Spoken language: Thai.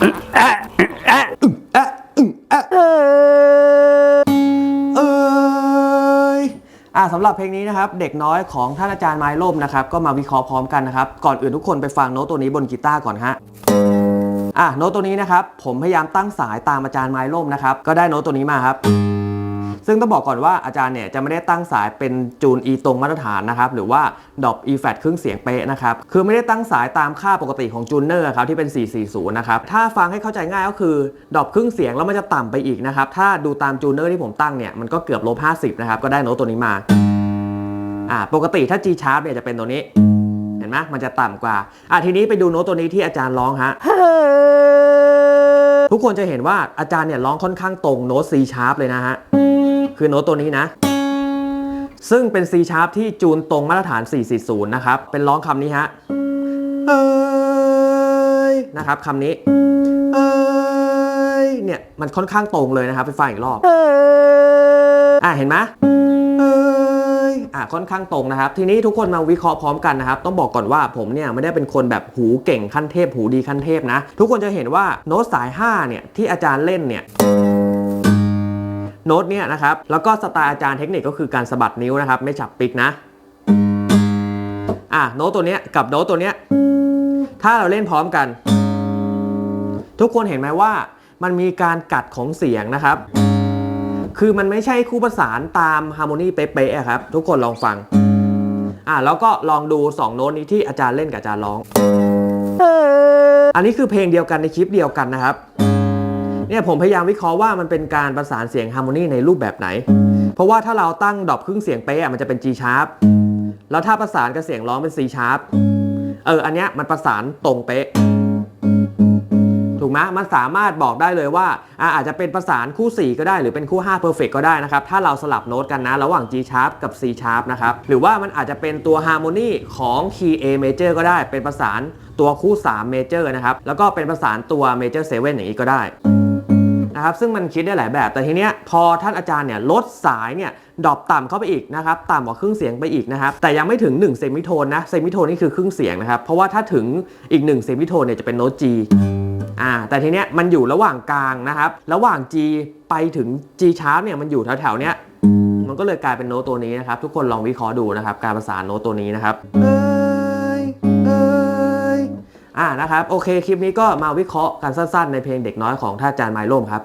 เอ้ยอ่าสำหรับเพลงนี้นะครับเด็กน้อยของท่านอาจารย์ไม้ล่มนะครับก็มาวิเคราะห์พร้อมกันนะครับก่อนอื่นทุกคนไปฟังโน้ตตัวนี้บนกีตาร์ก่อนฮะอะโน้ตตัวนี้นะครับผมพยายามตั้งสายตามอาจารย์ไม้ล่มนะครับก็ได้โน้ตตัวนี้มาครับ ซึ่งต้องบอกก่อนว่าอาจารย์เนี่ยจะไม่ได้ตั้งสายเป็นจูน E ตรงมาตรฐานนะครับหรือว่าดอป E flat ครึ่งเสียงเป๊ะนะครับคือไม่ได้ตั้งสายตามค่าปกติของจูนเนอร์ครับที่เป็น 440 นะครับถ้าฟังให้เข้าใจง่ายก็คือดอปครึ่งเสียงแล้วมันจะต่ำไปอีกนะครับถ้าดูตามจูนเนอร์ที่ผมตั้งเนี่ยมันก็เกือบลบ 50 นะครับก็ได้โน้ตตัวนี้มาอ่าปกติถ้า G sharp เนี่ยจะเป็นตัวนี้เห็นไหมมันจะต่ำกว่าอะทีนี้ไปดูโน้ตตัวนี้ที่อาจารย์ร้องฮะทุกคนจะเห็นว่าอาจารย์เนี่ยร้องค่อนข้างตรงโน้ต C sharp เลยนะฮะ คือโน้ตตัวนี้นะ ซึ่งเป็น C sharp ที่จูนตรงมาตรฐาน 440 นะครับ เป็นร้องคำนี้ฮะเอยนะครับคำนี้เอยเนี่ยมันค่อนข้างตรงเลยนะครับไปฟังอีกรอบอะเห็นไหมอะค่อนข้างตรงนะครับ ทีนี้ทุกคนมาวิเคราะห์พร้อมกันนะครับ ต้องบอกก่อนว่าผมเนี่ยไม่ได้เป็นคนแบบหูเก่งขั้นเทพหูดีขั้นเทพนะ ทุกคนจะเห็นว่าโน้ตสาย 5 เนี่ยที่อาจารย์เล่นเนี่ย โน้ตเนี่ยนะครับ แล้วก็สไตล์อาจารย์เทคนิคก็คือการสะบัดนิ้วนะครับ ไม่จับปิกนะ อะโน้ตตัวเนี้ยกับโน้ตตัวเนี้ยถ้าเราเล่นพร้อมกัน ทุกคนเห็นไหมว่ามันมีการกัดของเสียงนะครับ คือมันไม่ใช่คู่ประสานตามฮาร์โมนีเป๊ะๆอะครับ ทุกคนลองฟัง อะแล้วก็ลองดู 2 โน้ตนี้ที่อาจารย์เล่นกับอาจารย์ร้อง อันนี้คือเพลงเดียวกันในคลิปเดียวกันนะครับ เนี่ยผมพยายามวิเคราะห์ว่ามันเป็นการประสานเสียงฮาร์โมนีในรูปแบบไหน เพราะว่าถ้าเราตั้งดอปครึ่งเสียงเป๊ะมันจะเป็น G sharp แล้วถ้าประสานกับเสียงร้องเป็น C sharp เอออันเนี้ยมันประสานตรงเป๊ะถูกไหมมันสามารถบอกได้เลยว่าอะอาจจะเป็นประสานคู่ 4 ก็ได้หรือเป็นคู่ 5 perfect ก็ได้นะครับ ถ้าเราสลับโน้ตกันนะ ระหว่าง G sharp กับ C sharp นะครับ หรือว่ามันอาจจะเป็นตัว harmony ของ key A major ก็ได้ เป็นประสานตัวคู่ 3 major นะครับ แล้วก็เป็นประสานตัว major 7อย่างนี้ก็ได้ นะครับซึ่งมันคิดได้หลายแบบ แต่ทีเนี้ยพอท่านอาจารย์เนี่ยลดสายเนี่ยดรอปต่ำเข้าไปอีกนะครับต่ำกว่าครึ่งเสียงไปอีกนะครับแต่ยังไม่ถึง1เซมิโทนนะเซมิโทนนี่คือครึ่งเสียงนะครับเพราะว่าถ้าถึงอีก1เซมิโทนเนี่ยจะเป็นโน้ต G อ่าแต่ทีเนี้ยมันอยู่ระหว่างกลางนะครับระหว่าง G ไปถึง G sharp เนี่ยมันอยู่แถวๆเนี้ยมันก็เลยกลายเป็นโน้ตตัวนี้นะครับทุกคนลองวิเคราะห์ดูนะครับการประสานโน้ตตัวนี้นะครับเอ้ยเอ้ยอ่านะครับโอเคคลิปนี้ก็มาวิเคราะห์กันสั้นๆ ในเพลงเด็กน้อยของท่านอาจารย์ไมโลมครับ